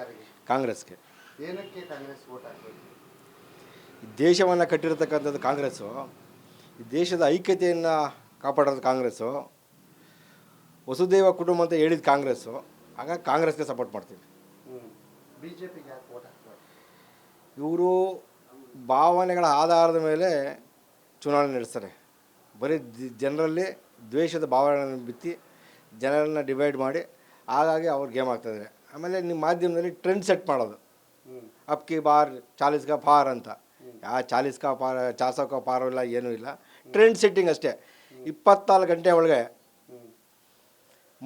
ಯಾರಿಗೆ? ಕಾಂಗ್ರೆಸ್ಗೆ. ಏನಕ್ಕೆ ಕಾಂಗ್ರೆಸ್ ಹಾಕ್ಬೇಕು? ದೇಶವನ್ನು ಕಟ್ಟಿರತಕ್ಕಂಥದ್ದು ಕಾಂಗ್ರೆಸ್ಸು. ಈ ದೇಶದ ಐಕ್ಯತೆಯನ್ನು ಕಾಪಾಡೋದು ಕಾಂಗ್ರೆಸ್ಸು. ವಸುದೇವ ಕುಟುಂಬ ಅಂತ ಹೇಳಿದ ಕಾಂಗ್ರೆಸ್ಸು. ಆಗ ಕಾಂಗ್ರೆಸ್ಗೆ ಸಪೋರ್ಟ್ ಮಾಡ್ತೀವಿ. ಹ್ಞೂ ಬಿ ಜೆ ಪಿಗೆ ಯಾಕೆ ಓಟ್ ಹಾಕ್ಬೇಕು ಇವರು ಭಾವನೆಗಳ ಆಧಾರದ ಮೇಲೆ ಚುನಾವಣೆ ನಡೆಸ್ತಾರೆ. ಬರೀ ಜನರಲ್ಲಿ ದ್ವೇಷದ ಭಾವನೆಗಳನ್ನು ಬಿತ್ತಿ ಜನರನ್ನು ಡಿವೈಡ್ ಮಾಡಿ ಹಾಗಾಗಿ ಅವ್ರು ಗೇಮ್ ಆಗ್ತಾಯಿದ್ದಾರೆ ಆಮೇಲೆ ನಿಮ್ಮ ಮಾಧ್ಯಮದಲ್ಲಿ ಟ್ರೆಂಡ್ ಸೆಟ್ ಮಾಡೋದು. ಅಪ್ಕಿ ಅಪ್ ಕಿ ಬಾರ್ ಚಾಲೀಸ್ ಕ ಫಾರ್ ಅಂತ. ಯಾ ಚಾಲೀಸ್ ಕ ಪಾರ್ ಚಾಸಕ ಪಾರು ಇಲ್ಲ ಏನೂ ಇಲ್ಲ. ಟ್ರೆಂಡ್ ಸೆಟ್ಟಿಂಗ್ ಅಷ್ಟೇ. ಇಪ್ಪತ್ನಾಲ್ಕು ಗಂಟೆ ಒಳಗೆ.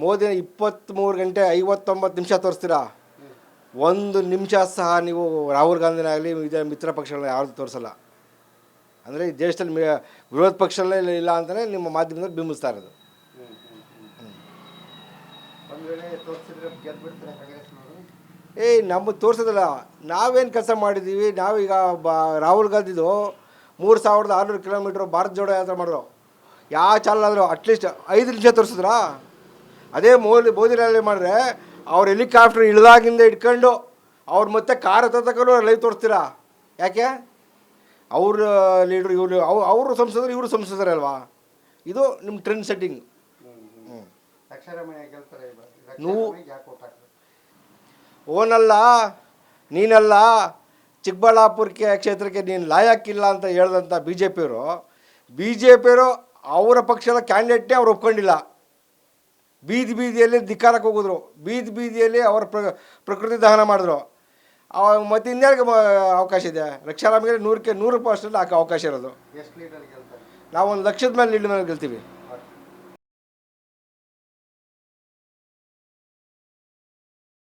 ಮೋದಿನ ಇಪ್ಪತ್ತ್ಮೂರು ಗಂಟೆ ಐವತ್ತೊಂಬತ್ತು ನಿಮಿಷ ತೋರಿಸ್ತೀರಾ? ಒಂದು ನಿಮಿಷ ಸಹ ನೀವು ರಾಹುಲ್ ಗಾಂಧಿನಾಗಲಿ ಇದೇ ಮಿತ್ರ ಪಕ್ಷಗಳನ್ನ ಯಾರ್ದು ತೋರಿಸಲ್ಲ. ಅಂದರೆ ಈ ದೇಶದಲ್ಲಿ ವಿರೋಧ ಪಕ್ಷಗಳೇ ಇಲ್ಲ ಅಂತಲೇ ನಿಮ್ಮ ಮಾಧ್ಯಮದಲ್ಲಿ ಬಿಂಬಿಸ್ತಾ ಇರೋದು. ಏಯ್, ನಮ್ಮ ತೋರಿಸೋದಿಲ್ಲ, ನಾವೇನು ಕೆಲಸ ಮಾಡಿದ್ದೀವಿ ನಾವೀಗ ಬಾ, ರಾಹುಲ್ ಗಾಂಧಿದು ಮೂರು ಸಾವಿರದ ಆರುನೂರು ಕಿಲೋಮೀಟ್ರ್ ಭಾರತ ಜೋಡೋ ಯಾತ್ರೆ ಮಾಡಿದ್ರು. ಯಾವ ಚಾನಲ್ ಆದರೂ ಅಟ್ಲೀಸ್ಟ್ ಐದು ನಿಮಿಷ ತೋರಿಸಿದ್ರಾ? ಅದೇ ಮೋದಿ ಮೋದಿ ರ್ಯಾಲಿ ಮಾಡಿದ್ರೆ ಅವ್ರು ಹೆಲಿಕಾಪ್ಟರ್ ಇಳಿದಾಗಿಂದ ಇಟ್ಕೊಂಡು ಅವ್ರು ಮತ್ತೆ ಕಾರ್ ತಗೊಂಡು ಲೈವ್ ತೋರಿಸ್ತೀರಾ? ಯಾಕೆ? ಅವ್ರ ಲೀಡ್ರು ಇವರು ಅವ್ರು ಸಂಸದರು ಇವರು ಸಂಸದರಲ್ವಾ ಇದು ನಿಮ್ಮ ಟ್ರೆಂಡ್ ಸೆಟ್ಟಿಂಗ್ ನೀವು- ಓನಲ್ಲ ನೀನಲ್ಲ ಚಿಕ್ಕಬಳ್ಳಾಪುರಕ್ಕೆ ಕ್ಷೇತ್ರಕ್ಕೆ ನೀನು ಲಾಯಕ್ಕಿಲ್ಲ ಅಂತ ಹೇಳ್ದಂಥ ಬಿ ಜೆ ಪಿಯವರು ಬಿ ಜೆ ಪಿಯವರು ಅವರ ಪಕ್ಷದ ಕ್ಯಾಂಡಿಡೇಟ್ನೇ ಅವ್ರು ಒಪ್ಕೊಂಡಿಲ್ಲ. ಬೀದಿ ಬೀದಿಯಲ್ಲಿ ಧಿಕ್ಕಾರಕ್ಕೆ ಹೋಗಿದ್ರು. ಬೀದಿ ಬೀದಿಯಲ್ಲಿ ಅವರ ಪ್ರ ಪ್ರಕೃತಿ ದಹನ ಮಾಡಿದ್ರು. ಮತ್ತೆ ಇನ್ಯಾರಿಗೆ ಅವಕಾಶ ಇದೆ? ರಕ್ಷಾರಾಮಿಗೆ ನೂರಕ್ಕೆ ನೂರು ಪರ್ಸೆಂಟ್ ಹಾಕೋ ಅವಕಾಶ ಇರೋದು. ನಾವು ಒಂದು ಲಕ್ಷದ ಮೇಲೆ ಲೀಡ್ ಮೇಲೆ ಗೆಲ್ತೀವಿ.